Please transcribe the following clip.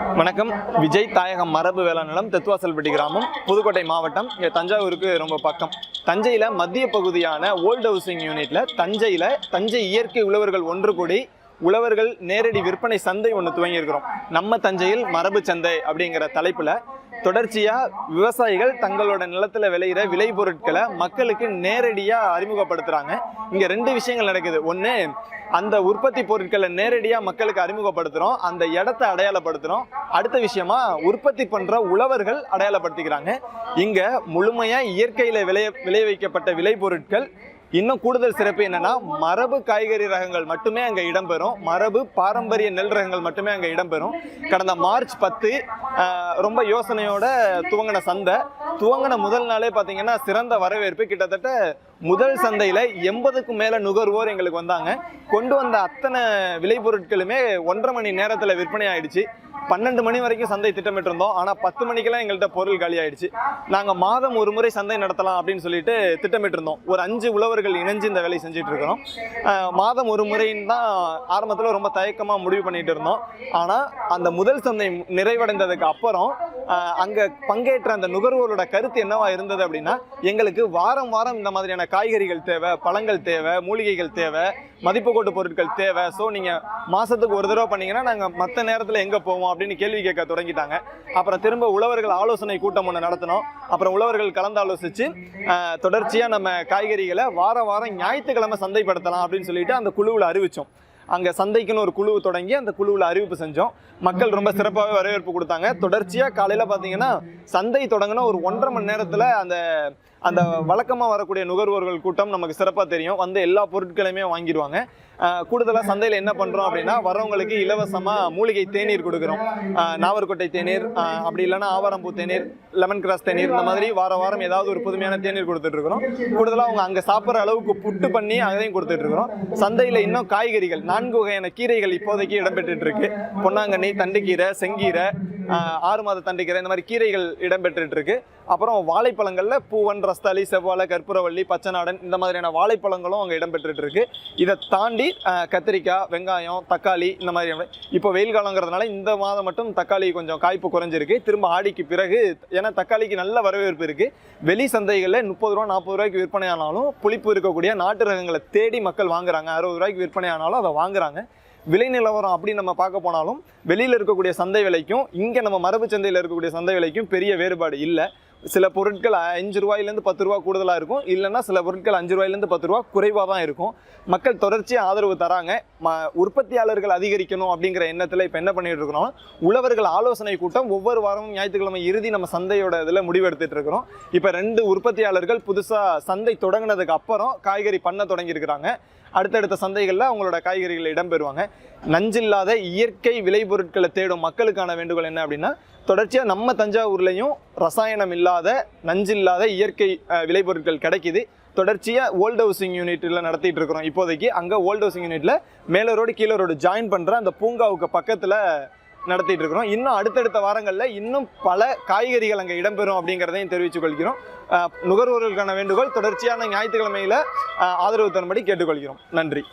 வணக்கம். விஜய் தாயகம் மரபு வேளாண் தெத்துவாசல்பட்டி கிராமம் புதுக்கோட்டை மாவட்டம். இங்கே தஞ்சாவூருக்கு ரொம்ப பக்கம். தஞ்சையில் மத்திய பகுதியான ஓல்டு ஹவுசிங் யூனிட்ல தஞ்சையில் தஞ்சை இயற்கை உழவர்கள் ஒன்று கூடி உழவர்கள் நேரடி விற்பனை சந்தை ஒன்று துவங்கியிருக்கிறோம். நம்ம தஞ்சையில் மரபு சந்தை அப்படிங்கிற தலைப்பில் தொடர்ச்சியாக விவசாயிகள் தங்களோட நிலத்தில் விளையிற விளைபொருட்களை மக்களுக்கு நேரடியாக அறிமுகப்படுத்துகிறாங்க இங்கே ரெண்டு விஷயங்கள் நடக்குது. ஒன்று அந்த உற்பத்தி பொருட்களை நேரடியாக மக்களுக்கு அறிமுகப்படுத்துகிறோம் அந்த இடத்த அடையாளப்படுத்துகிறோம் அடுத்த விஷயமா உற்பத்தி பண்ணுற உழவர்கள் அடையாளப்படுத்திக்கிறாங்க. இங்கே முழுமையாக இயற்கையில் விளைய விளைய வைக்கப்பட்ட விளை பொருட்கள் இன்னும் கூடுதல் சிறப்பு என்னன்னா மரபு காய்கறி ரகங்கள் மட்டுமே அங்கே இடம்பெறும். மரபு பாரம்பரிய நெல் ரகங்கள் மட்டுமே அங்கே இடம்பெறும். கடந்த மார்ச் பத்து ரொம்ப யோசனையோட துவங்கின சந்தை. துவங்கின முதல் நாளே பார்த்தீங்கன்னா சிறந்த வரவேற்பு. கிட்டத்தட்ட முதல் சந்தையில் எண்பதுக்கும் மேலே நுகர்வோர் எங்களுக்கு வந்தாங்க. கொண்டு வந்த அத்தனை விளைபொருட்களுமே ஒன்றரை மணி நேரத்தில் விற்பனை ஆயிடுச்சு. பன்னெண்டு மணி வரைக்கும் சந்தை திட்டமிட்டிருந்தோம். ஆனால் பத்து மணிக்கெல்லாம் எங்கள்கிட்ட பொருள் காலி ஆயிடுச்சு. நாங்கள் மாதம் ஒரு முறை சந்தை நடத்தலாம் அப்படின்னு சொல்லிட்டு திட்டமிட்டிருந்தோம். ஒரு அஞ்சு உழவர்கள் இணைஞ்சு இந்த வேலையை செஞ்சுட்டு இருக்கிறோம். மாதம் ஒரு முறைன்னு தான் ஆரம்பத்தில் ரொம்ப தயக்கமாக முடிவு பண்ணிட்டு இருந்தோம். ஆனால் அந்த முதல் சந்தை நிறைவடைந்ததுக்கு அப்புறம் அங்கே பங்கேற்ற அந்த நுகர்வோரோட கருத்து என்னவா இருந்தது அப்படின்னா எங்களுக்கு வாரம் வாரம் இந்த மாதிரியான காய்கறிகள் தேவை பழங்கள் தேவை மூலிகைகள் தேவை மதிப்பு கூட்டு பொருட்கள் தேவை. ஸோ நீங்கள் மாதத்துக்கு ஒரு தடவை பண்ணீங்கன்னா நாங்கள் மற்ற நேரத்தில் எங்கே போவோம் அப்படின்னு கேள்வி கேட்க தொடங்கிட்டாங்க. அப்புறம் திரும்ப உழவர்கள் ஆலோசனை கூட்டம் ஒன்று நடத்தினோம். அப்புறம் உழவர்கள் கலந்து ஆலோசித்து தொடர்ச்சியாக நம்ம காய்கறிகளை வார வாரம் ஞாயிற்றுக்கிழமை சந்தைப்படுத்தலாம் அப்படின்னு சொல்லிட்டு அந்த குழுவில் அறிவித்தோம் அங்கே சந்தைக்குன்னு ஒரு குழு தொடங்கி அந்த குழுவில் அறிவிப்பு செஞ்சோம். மக்கள் ரொம்ப சிறப்பாகவே வரவேற்பு கொடுத்தாங்க. தொடர்ச்சியாக காலையில் பார்த்தீங்கன்னா சந்தை தொடங்கின ஒரு ஒன்றரை மணி நேரத்தில் அந்த அந்த வழக்கமாக வரக்கூடிய நுகர்வோர்கள் கூட்டம் நமக்கு சிறப்பாக தெரியும். வந்து எல்லா பொருட்களையுமே வாங்கிடுவாங்க. கூடுதலாக சந்தையில் என்ன பண்ணுறோம் அப்படின்னா வரவங்களுக்கு இலவசமாக மூலிகை தேநீர் கொடுக்குறோம். நாவர்கோட்டை தேநீர் அப்படி இல்லைன்னா ஆவாரம்பூ தேநீர் லெமன் கிராஸ் தேநீர் இந்த மாதிரி வார வாரம் ஏதாவது ஒரு புதுமையான தேநீர் கொடுத்துட்ருக்குறோம் கூடுதலாக அவங்க அங்கே சாப்பிட்ற அளவுக்கு புட்டு பண்ணி அதையும் கொடுத்துட்ருக்குறோம் சந்தையில் இன்னும் காய்கறிகள் நான் நான்கு வகையான கீரைகள் இப்போதைக்கு இடம்பெற்று இருக்கு பொன்னாங்கண்ணி தண்டுக்கீரை செங்கீரை ஆறு மாத தண்டுக்கீரை இந்த மாதிரி கீரைகள் இடம்பெற்றுட்டு இருக்கு அப்புறம் வாழைப்பழங்களில் பூவன் ரஸ்தாலி செவ்வாழை கற்பூரவள்ளி பச்சைநாடன் இந்த மாதிரியான வாழைப்பழங்களும் அங்கே இடம்பெற்றுட்டு இருக்கு இதை தாண்டி கத்திரிக்காய் வெங்காயம் தக்காளி இந்த மாதிரி இப்போ வெயில் காலங்கிறதுனால இந்த மாதம் மட்டும் தக்காளி கொஞ்சம் காய்ப்பு குறைஞ்சிருக்கு. திரும்ப ஆடிக்கு பிறகு ஏன்னா தக்காளிக்கு நல்ல வரவேற்பு இருக்கு. வெளி சந்தைகளில் முப்பது ரூபா நாற்பது ரூபாய்க்கு விற்பனை ஆனாலும் புளிப்பு இருக்கக்கூடிய நாட்டு ரகங்களை தேடி மக்கள் வாங்குறாங்க. அறுபது ரூபாய்க்கு விற்பனை ஆனாலும் அதை வாங்குறாங்க. விலை நிலவரம் அப்படி நம்ம பார்க்க போனாலும் வெளியில் இருக்கக்கூடிய சந்தை விலைக்கும் இங்கே நம்ம மரபு சந்தையில் இருக்கக்கூடிய சந்தை விலைக்கும் பெரிய வேறுபாடு இல்லை. சில பொருட்கள் அஞ்சு ரூபாயிலேருந்து பத்து ரூபா கூடுதலாக இருக்கும். இல்லைன்னா சில பொருட்கள் அஞ்சு ரூபாயிலேருந்து பத்து ரூபா குறைவாக தான் இருக்கும். மக்கள் தொடர்ச்சியாக ஆதரவு தராங்க. ம உற்பத்தியாளர்கள் அதிகரிக்கணும் அப்படிங்கிற எண்ணத்தில் இப்போ என்ன பண்ணிகிட்டு இருக்கிறோம் உழவர்கள் ஆலோசனை கூட்டம் ஒவ்வொரு வாரமும் ஞாயிற்றுக்கிழமை இறுதி நம்ம சந்தையோட இதில் முடிவெடுத்துட்டு இருக்கிறோம். இப்போ ரெண்டு உற்பத்தியாளர்கள் புதுசாக சந்தை தொடங்கினதுக்கு அப்புறம் காய்கறி பண்ண தொடங்கியிருக்கிறாங்க. அடுத்தடுத்த சந்தைகளில் அவங்களோட காய்கறிகள் இடம்பெறுவாங்க. நஞ்சில்லாத இயற்கை விளைபொருட்களை தேடும் மக்களுக்கான வேண்டுகோள் என்ன அப்படின்னா தொடர்ச்சியாக நம்ம தஞ்சாவூர்லேயும் ரசாயனம் இல்லாத நஞ்சில்லாத இயற்கை விளைபொருட்கள் கிடைக்குது. தொடர்ச்சியாக ஓல்டு ஹவுசிங் யூனிட்டில் நடத்திட்டு இருக்கிறோம். இப்போதைக்கு அங்கே ஓல்டு ஹவுசிங் யூனிட்டில் மேலே ரோடு கீழே ரோடு ஜாயின் பண்ணுற அந்த பூங்காவுக்கு பக்கத்தில் நடத்திட்டு இருக்கிறோம் இன்னும் அடுத்தடுத்த வாரங்களில் இன்னும் பல காய்கறிகள் அங்கே இடம்பெறும் அப்படிங்கிறதையும் தெரிவித்துக் கொள்கிறோம். நுகர்வோர்களுக்கான வேண்டுகோள் தொடர்ச்சியான ஞாயிற்றுக்கிழமையில் ஆதரவு தரும்படி கேட்டுக்கொள்கிறோம். நன்றி.